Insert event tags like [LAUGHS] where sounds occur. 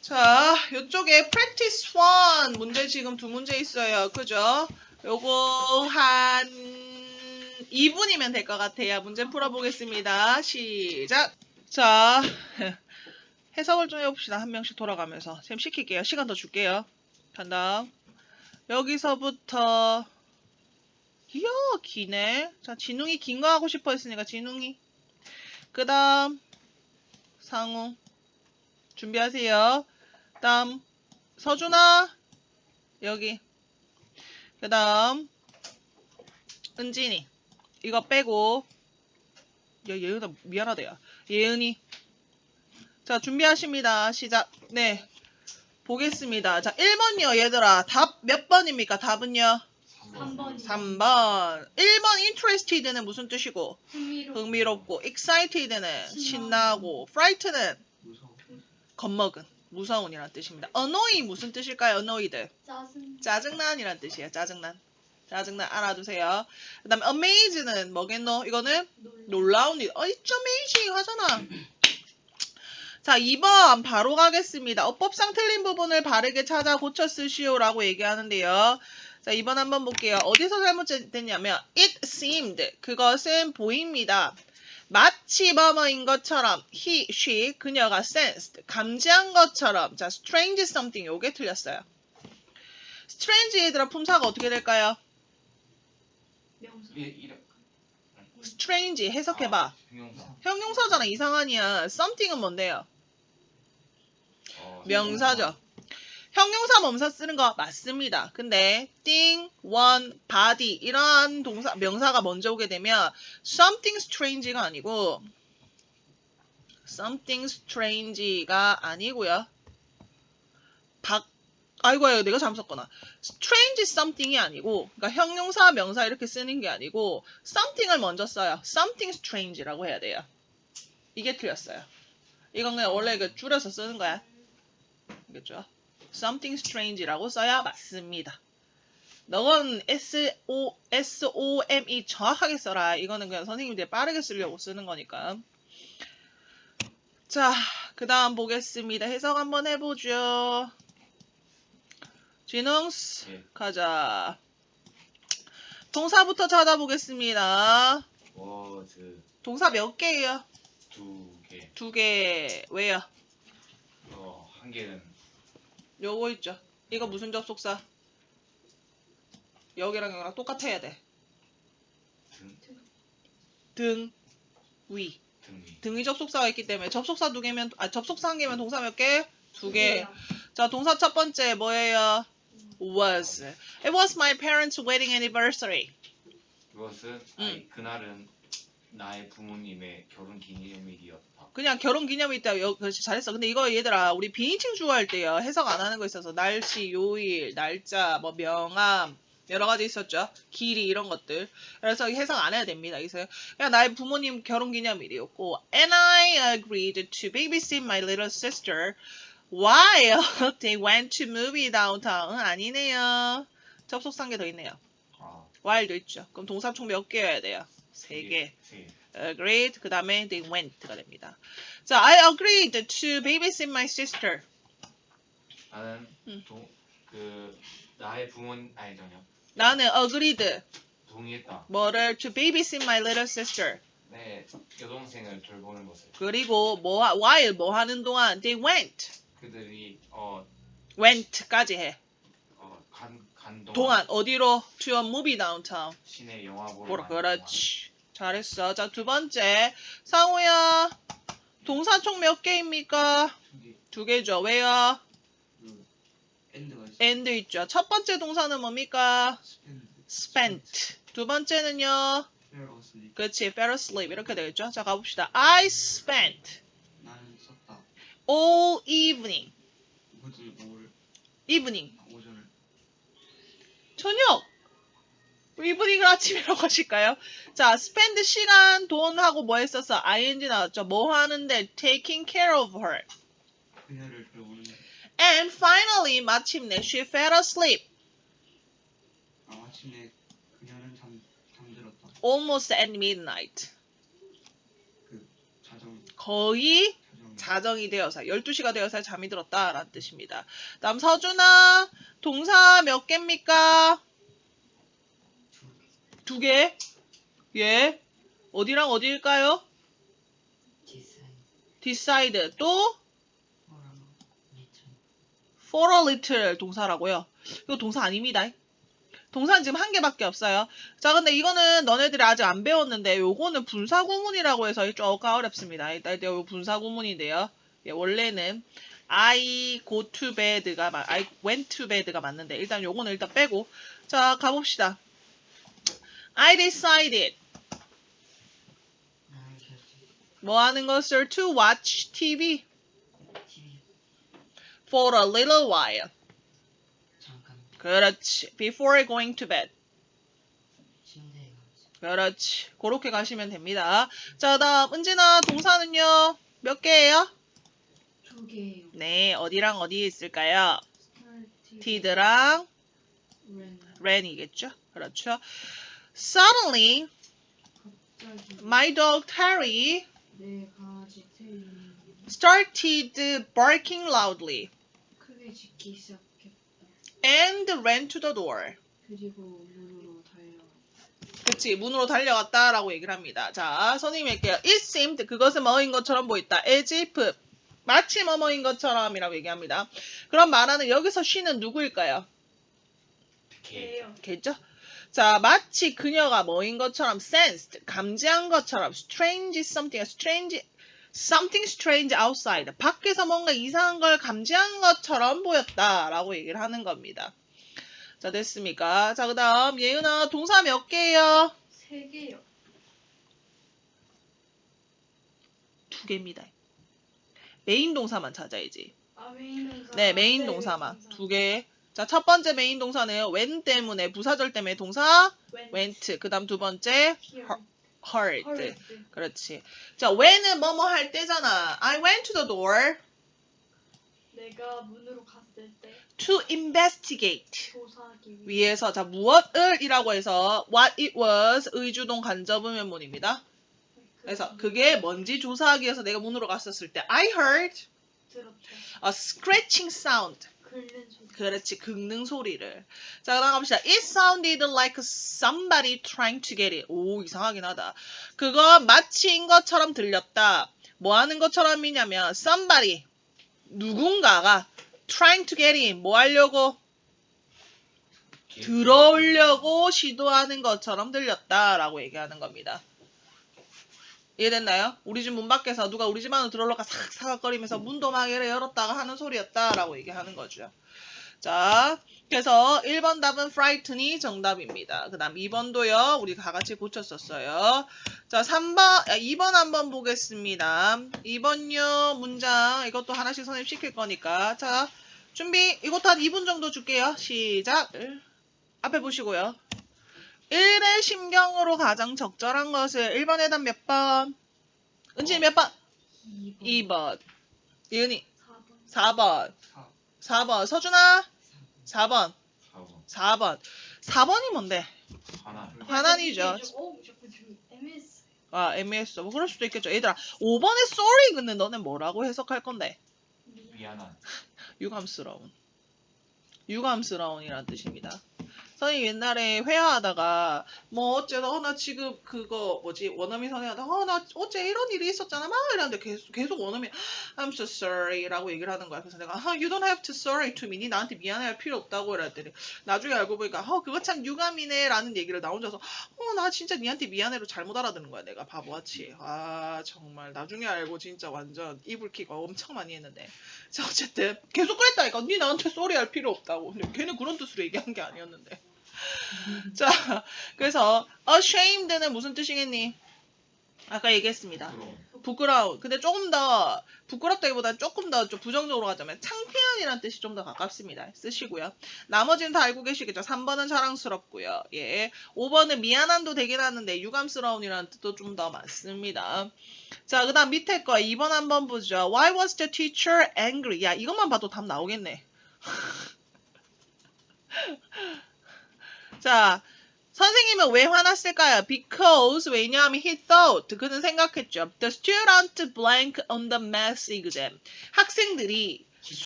자, 요쪽에 practice 1 문제 지금 두 문제 있어요. 그죠? 요거 한 2분이면 될 것 같아요. 문제 풀어보겠습니다. 시작. 자, [LAUGHS] 해석을 좀 해봅시다. 한 명씩 돌아가면서. 쌤 시킬게요. 시간 더 줄게요. 간다. 여기서부터 이야 기네. 자, 진웅이 긴 거 하고 싶어 했으니까 진웅이. 그 다음 상우 준비하세요. 다음 서준아. 여기. 그 다음 은진이. 이거 빼고. 야 예은아 미안하다 야 예은이. 자 준비하십니다. 시작. 네. 보겠습니다. 자 1번이요 얘들아. 답 몇 번입니까? 답은요? 3번 3번. 1번 interested는 무슨 뜻이고? 흥미로 흥미롭고. excited는 신나고. 무서워. 겁먹은 무서운이란 뜻입니다 annoy 무슨 뜻일까요 annoyed 짜증 짜증난이란 뜻이에요. 짜증난. 짜증난 알아두세요. 그 다음에 amaze는 뭐겠노? 이거는 놀라운 일. 어, it's amazing 하잖아. 자, 2번 바로 가겠습니다. 어법상 틀린 부분을 바르게 찾아 고쳐 쓰시오라고 얘기하는데요. 자, 2번 한번 볼게요. 어디서 잘못됐냐면 it seemed 그것은 보입니다. 마치 뭐뭐인 것처럼 he, she, 그녀가 sensed 감지한 것처럼 자, strange something 요게 틀렸어요. strange 얘들아 품사가 어떻게 될까요? 명사 이 이름. strange 해석해봐. 아, 형용사. 형용사잖아 이상하니야. something은 뭔데요? 어, 명사죠. 형용사 몸사 쓰는 거 맞습니다. 근데 thing, one, body 이러한 동사 명사가 먼저 오게 되면 something strange가 아니고 something strange가 아니고요. 박 아이고 아이고 내가 잘못 썼구나. strange something이 아니고 그러니까 형용사 명사 이렇게 쓰는 게 아니고 something을 먼저 써요. something strange라고 해야 돼요. 이게 틀렸어요. 이건 그냥 원래 그 줄여서 쓰는 거야. 알겠죠? Something strange라고 써야 맞습니다. 너건 S O S O M E 정확하게 써라. 이거는 그냥 선생님들이 빠르게 쓰려고 쓰는 거니까. 자, 그 다음 보겠습니다. 해석 한번 해보죠. 진웅스 예. 가자. 동사부터 찾아보겠습니다. 워즈 동사 몇 개예요? 두 개. 두 개. 왜요? 어, 한 개는 요거 있죠. 이거 무슨 접속사? 여기랑 여기랑 똑같아야 돼. 등, 등, 위. 등위. 등위 접속사가 있기 때문에 접속사 두 개면 아 접속사 한 개면 동사 몇 개? 두 개. 자, 동사 첫 번째 뭐예요? was. It was my parents' wedding anniversary. 그것은 아니, 그날은 나의 부모님의 결혼 기념일이었다. 그냥 결혼 기념일 있다. 여, 그렇지 잘했어. 근데 이거 얘들아 우리 비인칭 주어할 때요 해석 안 하는 거 있어서 날씨, 요일, 날짜, 뭐 명함 여러 가지 있었죠. 길이 이런 것들. 그래서 해석 안 해야 됩니다. 그래서 그냥 나의 부모님 결혼 기념일이었고 and I agreed to babysit my little sister while [LAUGHS] they went to movie downtown. 아니네요. 한개더 있네요. 아, while도 있죠. 그럼 동사 총 몇 개여야 돼요? 세 개. agreed. 그 다음에 they went가 됩니다. 자, I agreed to babysit my sister. 나는 음. 동, 그 나의 부모님 아니 전혀 나는 agreed 동의했다. 뭐를 to babysit my little sister. 내 여동생을 돌보는 것을 그리고 뭐 하- while 뭐 하는 동안 they went 그들이 어, went까지 해. 어, 간, 간 동안, 동안 어디로 to a movie downtown. 시내 영화 보러 가는 그렇지. 잘했어. 자, 두 번째. 상우야. 동사 총 몇 개입니까? 두 개죠. 왜요? 그 엔드가 있어. and 있죠. 첫 번째 동사는 뭡니까? 스펜드. spent. 두 번째는요. 그렇지. fell asleep. 이렇게 되겠죠. 자, 가봅시다. I spent 나는 썼다. all evening. 그지 뭘 evening. 저녁. evening을 아침이라고 하실까요? 자, spend 시간, 돈하고 뭐 했었어? ing 나왔죠. 뭐 하는데? taking care of her. And finally, 마침내, she fell asleep 아 마침내 그녀는 잠 잠들었다. almost at midnight. 그 자정 거의 자정이 되어서 12시가 되어서 잠이 들었다 라는 뜻입니다. 다음 서준아 동사 몇 개입니까? 두 개. 예. 어디랑 어디일까요? decide 또 for a little 동사라고요. 이거 동사 아닙니다. 동사는 지금 한 개밖에 없어요. 자, 근데 이거는 너네들이 아직 안 배웠는데 요거는 분사구문이라고 해서 조금 어렵습니다. 일단 요 분사구문인데요. 예, 원래는 I go to bed가 맞- I went to bed가 맞는데 일단 요거는 일단 빼고 자, 가봅시다. I decided 뭐 하는 것을 to watch TV for a little while. 그렇지. Before going to bed. 그렇지. 그렇게 가시면 됩니다. 자, 다음 은진아 동사는요. 몇 개예요? 두 개예요. 네, 어디랑 어디 있을까요? 스타트. tid랑 렌. ran이겠죠? 그렇죠. Suddenly, 갑자기 my dog Terry 내 강아지 started barking loudly 크게 짖기 시작했다. And ran to the door. 그리고 문으로 달려. 그치, 문으로 달려갔다라고 얘기를 합니다. 자, 선생님이 할게요. It seemed, 그것은 뭐인 것처럼 보였다. as if, 마치 뭐뭐인 것처럼이라고 얘기합니다. 그럼 말하는 여기서 she는 누구일까요? 개요. 겠죠? 자, 마치 그녀가 뭐인 것처럼 sensed, 감지한 것처럼 strange something, strange, something strange outside. 밖에서 뭔가 이상한 걸 감지한 것처럼 보였다라고 얘기를 하는 겁니다. 자, 됐습니까? 자, 그 다음, 예은아, 동사 몇 개예요? 세 개요. 두 개입니다. 메인 동사만 찾아야지. 아 메인 동사. 네, 메인 네, 동사만. 메인 동사. 두 개. 자, 첫 번째 메인 동사는 when 때문에, 부사절 때문에 동사 Went. went. 그 다음 두 번째 Here. heard. Heard. 그렇지. 자, when은 뭐뭐 할 때잖아. I went to the door 내가 문으로 갔을 때 to investigate. 조사하기 위해. 위해서 자 무엇을 이라고 해서 what it was 의주동 간접음면문입니다. 그래서 그게 뭔지 조사하기 위해서 내가 문으로 갔었을 때 I heard 들었죠. a scratching sound. 긁는. 그렇지 긁는 소리를. 자 그다음 갑시다. It sounded like somebody trying to get it. 오 이상하긴 하다. 그거 마치인 것처럼 들렸다. 뭐 하는 것처럼이냐면 somebody 누군가가 trying to get in 뭐 하려고 들어오려고 시도하는 것처럼 들렸다라고 얘기하는 겁니다. 이해됐나요? 우리 집 문 밖에서 누가 우리 집 안으로 들어올라가 삭삭거리면서 문도 막 열었다가 하는 소리였다라고 얘기하는 거죠. 자, 그래서 1번 답은 frighten이 정답입니다. 그 다음 2번도요, 우리 다 같이 고쳤었어요. 자, 3번, 아, 2번 한번 보겠습니다. 2번요, 문장, 이것도 하나씩 선생님 시킬 거니까. 자, 준비, 이것도 한 2분 정도 줄게요. 시작. 앞에 보시고요. 1의 심경으로 가장 적절한 것을 1번 해답 몇 번? 은진이 몇 번? 2번. 2번. 이은이 4번. 4번. 사. 4번. 서준아 4번. 4번 4번. 4번이 뭔데? 하나 화난이죠. MS. 아, MS. 뭐 그럴 수도 있겠죠. 얘들아, 5번의 sorry 근데 너네 뭐라고 해석할 건데? 미안한 [LAUGHS] 유감스러운. 유감스러운이란 뜻입니다. 선생님 옛날에 회화하다가 뭐 어째서 어, 나 지금 그거 뭐지? 원어민 선생님한테 어나 어째 이런 일이 있었잖아. 막 이러는데 계속 계속 원어민 I'm so sorry라고 얘기를 하는 거야. 그래서 내가 아, you don't have to sorry to me. 니? 나한테 미안해 할 필요 없다고 이랬더니 나중에 알고 보니까 어 그거 참 유감이네 라는 얘기를 나 혼자서 어 나 진짜 니한테 미안해로 잘못 알아듣는 거야 내가 바보같이. 아 정말. 나중에 알고 진짜 완전 이불킥 엄청 많이 했는데. 자 어쨌든 계속 그랬다니까. 니 나한테 쏘리 할 필요 없다고. 근데 걔는 그런 뜻으로 얘기한 게 아니었는데 자 그래서 ashamed는 무슨 뜻이겠니? 아까 얘기했습니다. 부끄러운 근데 조금 더 부끄럽다기보다 조금 더 좀 부정적으로 가자면 창피한이라는 뜻이 좀 더 가깝습니다. 쓰시고요. 나머지는 다 알고 계시겠죠? 3번은 자랑스럽고요. 예. 5번은 미안함도 되긴 하는데 유감스러운이라는 뜻도 좀 더 많습니다. 자 그 다음 밑에 거 2번 한번 보죠. Why was the teacher angry? 야 이것만 봐도 답 나오겠네 자 선생님은 왜 화났을까요? Because 왜냐하면 he thought 그는 생각했죠. The student blank on the math exam. 학생들이